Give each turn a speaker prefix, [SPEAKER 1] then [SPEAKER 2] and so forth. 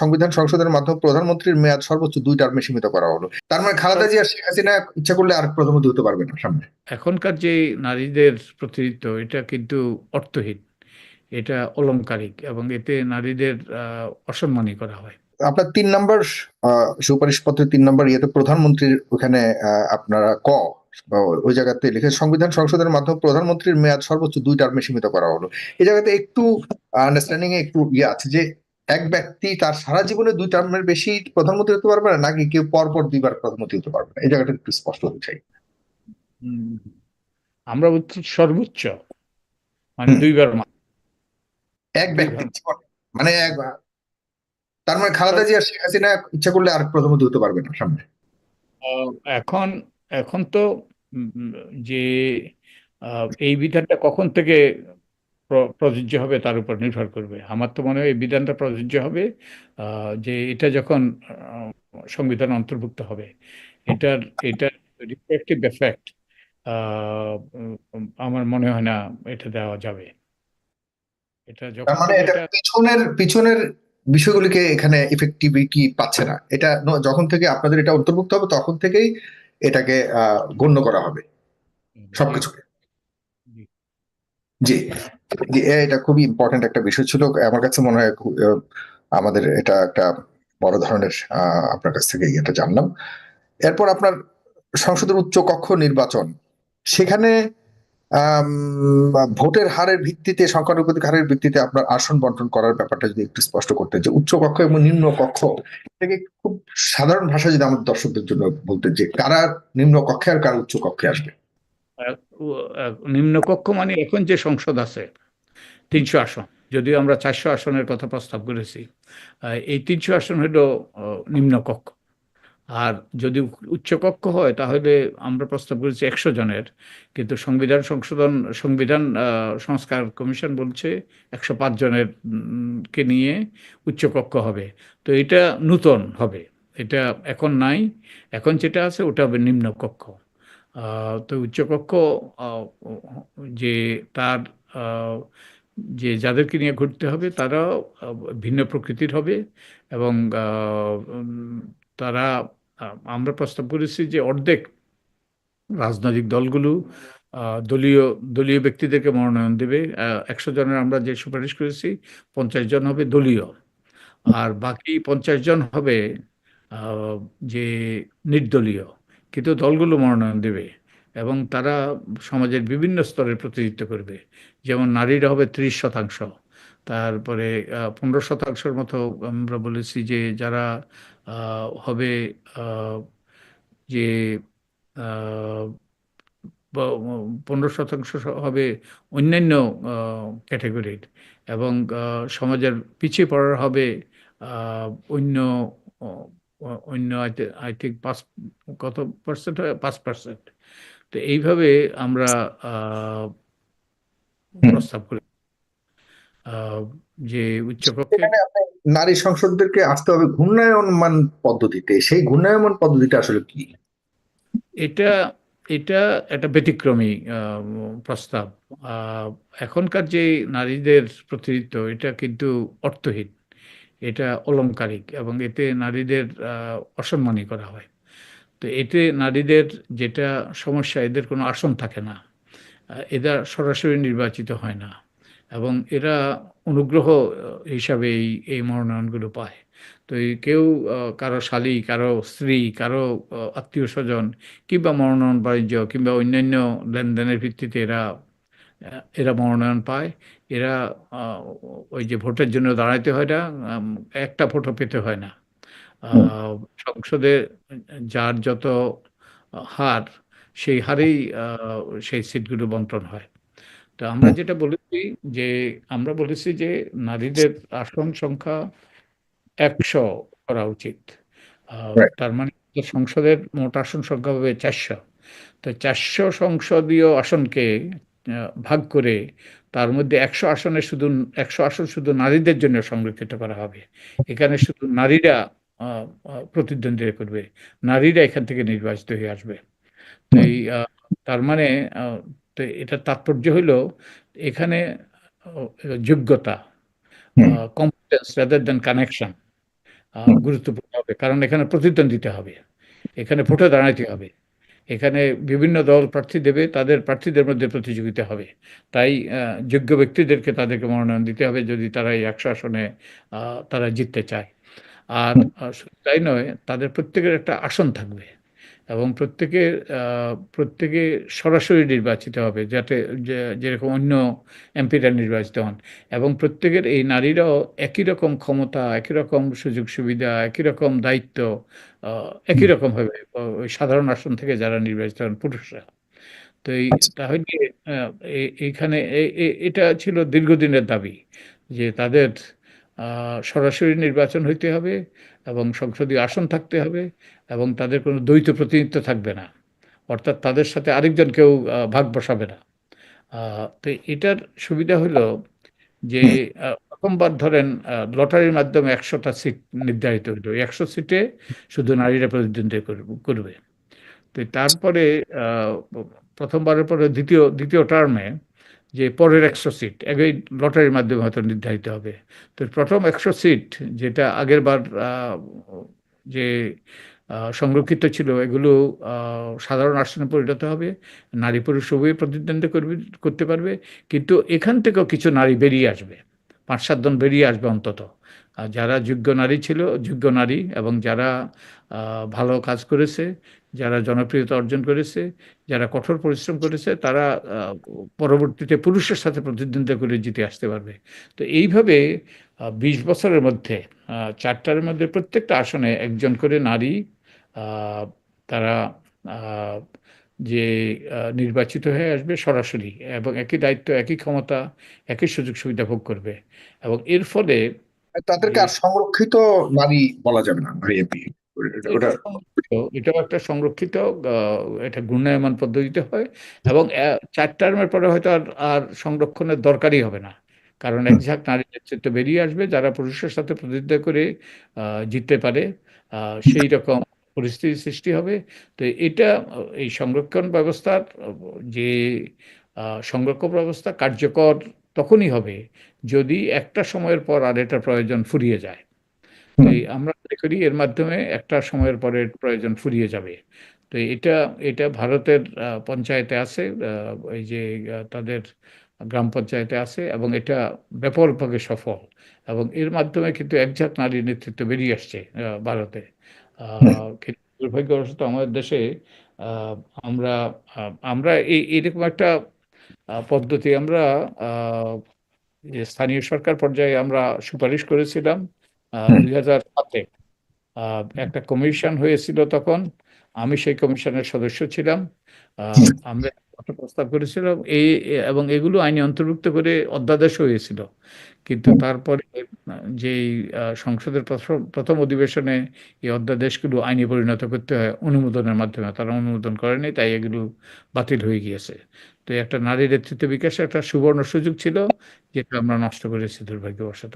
[SPEAKER 1] সংবিধান সংশোধনের মাধ্যমে প্রধানমন্ত্রীর মেয়াদ সর্বোচ্চ দুই টার্মে সীমিত করা হলো। তার মানে খালেদা জিয়া শেখ হাসিনা ইচ্ছা করলে আর প্রধানমন্ত্রী হতে পারবে না সামনে।
[SPEAKER 2] এখনকার যে নারীদের প্রতিনিধিত্ব এটা কিন্তু অর্থহীন এটা অলংকারিক এবং এতে নারীদের আহ, অসম্মানী করা হয়।
[SPEAKER 1] আপনার তিন নম্বর সুপারিশ পত্রের তিন নম্বর ইয়েতে প্রধানমন্ত্রীর ওখানে আহ, আপনারা ক ওই জায়গাতে লিখে সংবিধান সংশোধনের মাধ্যমে প্রধানমন্ত্রীর মেয়াদ সর্বোচ্চ দুই টার্মে সীমিত করা হলো। এই জায়গাতে একটু আন্ডারস্ট্যান্ডিং এ একটু ইয়ে আছে যে এক ব্যক্তি তার সারা জীবনে দুই টার্মের বেশি প্রধানমন্ত্রী হতে পারবে না নাকি কেউ পর পর দুইবার প্রধানমন্ত্রী হতে পারবে না? এই জায়গাটা একটু স্পষ্ট হতে চাই।
[SPEAKER 2] আমরা সর্বোচ্চ মানে দুইবার
[SPEAKER 1] এক ব্যক্তি মানে এক তার মানে খালেদা জিয়া শেখ হাসিনা ইচ্ছা করলে আর প্রধানমন্ত্রী হতে পারবে না সামনে।
[SPEAKER 2] এখন এখন তো যে এই বিধানটা কখন থেকে প্রযোজ্য হবে তার উপর নির্ভর করবে। আমার তো মনে হয় এই বিধানটা প্রযোজ্য হবে আহ, যে এটা যখন সংবিধান অন্তর্ভুক্ত হবে এটার এটার রিফ্লেকটিভ এফেক্ট আমার মনে হয় না এটা দেওয়া যাবে। এটা যখন
[SPEAKER 1] মানে এটা পিছনের পিছনের বিষয়গুলিকে এখানে ইফেক্টিভিটি পাচ্ছে না। এটা যখন থেকে আপনাদের এটা অন্তর্ভুক্ত হবে তখন থেকেই এটাকে আহ, গণ্য করা হবে সবকিছু
[SPEAKER 2] জি।
[SPEAKER 1] এটা খুবই ইম্পর্টেন্ট একটা বিষয় ছিল। আমার কাছে মনে হয় আমাদের এটা একটা বড় ধরনের আপনার কাছ থেকে এটা জানলাম। এরপর আপনার সংসদের উচ্চ কক্ষ নির্বাচন। সেখানে ভোটের হারের ভিত্তিতে সংখ্যানুপাতিক হারের ভিত্তিতে আপনার আসন বন্টন করার ব্যাপারটা যদি একটু স্পষ্ট করতে যে উচ্চ কক্ষ এবং নিম্ন কক্ষ থেকে খুব সাধারণ ভাষা যদি আমাদের দর্শকদের জন্য বলতে যে কারা নিম্ন কক্ষে আর কারা উচ্চ কক্ষে আসবে।
[SPEAKER 2] নিম্নকক্ষ মানে এখন যে সংসদ আছে তিনশো আসন যদিও আমরা চারশো আসনের কথা প্রস্তাব করেছি এই তিনশো আসন আহ, নিম্নকক্ষ। আর যদি উচ্চকক্ষ হয় তাহলে আমরা প্রস্তাব করেছি একশো জনের কিন্তু সংবিধান সংশোধন সংবিধান সংস্কার কমিশন বলছে একশো পাঁচ জনের কে নিয়ে উচ্চকক্ষ হবে। তো এটা নূতন হবে। এটা এখন নাই। এখন যেটা আছে ওটা হবে নিম্নকক্ষ। তো উচ্চকক্ষ যে তার যে যাদেরকে নিয়ে ঘুরতে হবে তারা ভিন্ন প্রকৃতির হবে এবং তারা আমরা প্রস্তাব করেছি যে অর্ধেক রাজনৈতিক দলগুলো দলীয় দলীয় ব্যক্তিদেরকে মনোনয়ন দেবে। একশো জনের আমরা যে সুপারিশ করেছি, পঞ্চাশ জন হবে দলীয়। আর বাকি পঞ্চাশ জন হবে যে নির্দলীয়। কিন্তু দলগুলো মনোনয়ন দেবে এবং তারা সমাজের বিভিন্ন স্তরের প্রতিনিধিত্ব করবে। যেমন নারীরা হবে ত্রিশ শতাংশ, তারপরে পনেরো শতাংশের মতো আমরা বলেছি যে যারা হবে যে পনেরো শতাংশ হবে অন্যান্য ক্যাটাগরির এবং সমাজের পিছিয়ে পড়ার হবে অন্য অন্য আই থিঙ্ক পাঁচ কত পার্সেন্ট হয়? পাঁচ পার্সেন্ট তো এইভাবে আমরা প্রস্তাব করি। আহ, যে উচ্চকক্ষে
[SPEAKER 1] নারী সংসদদেরকে আসতে হবে ঘূর্ণায়মান পদ্ধতিতে। সেই ঘূর্ণায়মান পদ্ধতিটা আসলে কি?
[SPEAKER 2] এটা এটা একটা ব্যতিক্রমী আহ, প্রস্তাব। আহ, এখনকার যে নারীদের প্রতিনিধিত্ব এটা কিন্তু অর্থহীন। এটা অলংকারিক এবং এতে নারীদের আহ, অসম্মানী করা হয়। তো এতে নারীদের যেটা সমস্যা এদের কোনো আসন থাকে না। এরা সরাসরি নির্বাচিত হয় না এবং এরা অনুগ্রহ হিসাবে এই এই মনোনয়নগুলো পায়। তো কেউ কারও শালী কারও স্ত্রী কারও আত্মীয় স্বজন কিংবা মনোনয়ন বাণিজ্য কিংবা অন্যান্য লেনদেনের ভিত্তিতে এরা এরা মনোনয়ন পায় এরা ওই যে ভোটের জন্য দাঁড়াইতে হয় না একটা ভোটও পেতে হয় না। সংসদে যার যত হার সেই হারেই সেই সিটগুলো বন্টন হয়। তো আমরা যেটা বলেছি যে আমরা বলেছি যে নারীদের আসন সংখ্যা একশো করা উচিত। তার মানে সংসদের মোট আসন সংখ্যা হবে চারশো। তো চারশো সংসদীয় আসনকে ভাগ করে তার মধ্যে একশো আসনে শুধু একশো আসন শুধু নারীদের জন্য সংরক্ষিত করা হবে। এখানে শুধু নারীরা প্রতিদ্বন্দ্বিতা করবে। নারীরা এখান থেকে নির্বাচিত হয়ে আসবে। এই তার মানে এটার তাৎপর্য হলো এখানে যোগ্যতা। কম্পিটেন্স রাদার দেন কানেকশন গুরুত্বপূর্ণ হবে। কারণ এখানে প্রতিদ্বন্দ্বিতা হবে। এখানে ভোটে দাঁড়াইতে হবে। এখানে বিভিন্ন দল প্রার্থী দেবে তাদের প্রার্থীদের মধ্যে প্রতিযোগিতা হবে। তাই আহ, যোগ্য ব্যক্তিদেরকে তাদেরকে মনোনয়ন দিতে হবে যদি তারা এই একশো আসনে আহ, তারা জিততে চায়। আর তাই নয় তাদের প্রত্যেকের একটা আসন থাকবে। এবং প্রত্যেকে প্রত্যেকে সরাসরি নির্বাচিত হবে যাতে যেরকম অন্য এমপিরা নির্বাচিত হন। এবং প্রত্যেকের এই নারীরাও একই রকম ক্ষমতা একই রকম সুযোগ সুবিধা একই রকম দায়িত্ব একই রকম হবে ওই সাধারণ আসন থেকে যারা নির্বাচিত হন পুরুষরা। তো এই
[SPEAKER 1] আচ্ছা।
[SPEAKER 2] তাহলে এইখানে এটা ছিল দীর্ঘদিনের দাবি যে তাদের সরাসরি নির্বাচন হইতে হবে। এবং সংসদীয় আসন থাকতে হবে এবং তাদের কোনো দ্বৈত প্রতিনিধিত্ব থাকবে না। অর্থাৎ তাদের সাথে আরেকজন কেউ ভাগ বসাবে না। তো এটার সুবিধা হলো যে প্রথমবার ধরেন লটারির মাধ্যমে একশোটা সিট নির্ধারিত হলো। একশো সিটে শুধু নারীরা প্রতিদ্বন্দ্বিতা করবে। তো তারপরে প্রথমবারের পরে দ্বিতীয় দ্বিতীয় টার্মে যে পরের একশো সিট, একই লটারির মাধ্যমে হয়তো নির্ধারিত হবে। তো প্রথম একশো সিট যেটা আগের বার যে সংরক্ষিত ছিল, এগুলো সাধারণ আসনে পরিণত হবে, নারী পুরুষ উভয়ে প্রতিদ্বন্দ্বিতা করবে, করতে পারবে। কিন্তু এখান থেকেও কিছু নারী বেরিয়ে আসবে, পাঁচ সাতজন বেরিয়ে আসবে অন্তত। আর যারা যোগ্য নারী ছিল, যোগ্য নারী এবং যারা ভালো কাজ করেছে, যারা জনপ্রিয়তা অর্জন করেছে, যারা কঠোর পরিশ্রম করেছে, তারা পরবর্তীতে পুরুষের সাথে প্রতিদ্বন্দ্বিতা করে জিতে আসতে পারবে। তো এইভাবে বিশ বছরের মধ্যে চারটার মধ্যে প্রত্যেকটা আসনে একজন করে নারী তারা যে নির্বাচিত হয়ে আসবে সরাসরি এবং একই দায়িত্ব, একই ক্ষমতা, একই সুযোগ সুবিধা ভোগ করবে। এবং এর ফলে
[SPEAKER 1] তাদেরকে আর সংরক্ষিত নারী বলা যাবে না ওটা
[SPEAKER 2] এটাও একটা সংরক্ষিত এটা ঘূর্ণায়মান পদ্ধতিতে হয় এবং চার টার্মের পরে হয়তো আর আর সংরক্ষণের দরকারই হবে না। কারণ এক ঝাঁক নারী নেতৃত্ব বেরিয়ে আসবে যারা পুরুষের সাথে প্রতিদ্বন্দ্বিতা করে আহ, জিততে পারে আহ, সেই রকম পরিস্থিতি সৃষ্টি হবে। তো এটা এই সংরক্ষণ ব্যবস্থার যে আহ, সংরক্ষণ ব্যবস্থা কার্যকর তখনই হবে যদি একটা সময়ের পর আর এটার প্রয়োজন ফুরিয়ে যায়। তো আমরা মনে করি এর মাধ্যমে একটা সময়ের পরে প্রয়োজন ফুরিয়ে যাবে। তো এটা এটা ভারতের পঞ্চায়েতে আছে এই যে তাদের গ্রাম পঞ্চায়েতে আছে এবং এটা ব্যাপকভাবে সফল এবং এর মাধ্যমে কিন্তু একঝাঁক নারী নেতৃত্ব বেরিয়ে আসছে ভারতে। আহ, দুর্ভাগ্যবশত আমাদের দেশে আহ, আমরা আমরা এই এরকম একটা পদ্ধতি আমরা স্থানীয় সরকার পর্যায়ে আমরা সুপারিশ করেছিলাম। দুই হাজার সাতে একটা কমিশন হয়েছিল তখন। আমি সেই কমিশনের সদস্য ছিলাম। আমরা প্রস্তাব করেছিলাম। এই এবং এগুলো আইনে অন্তর্ভুক্ত করে অধ্যাদেশ হয়েছিল। কিন্তু তারপরে যে সংসদের প্রথম প্রথম অধিবেশনে এই অধ্যাদেশগুলো আইনে পরিণত করতে হয় অনুমোদনের মাধ্যমে। তারা অনুমোদন করেনি তাই এগুলো বাতিল হয়ে গিয়েছে। তো একটা নারী নেতৃত্ব বিকাশে একটা সুবর্ণ সুযোগ ছিল যেটা আমরা নষ্ট করেছি দুর্ভাগ্যবশত।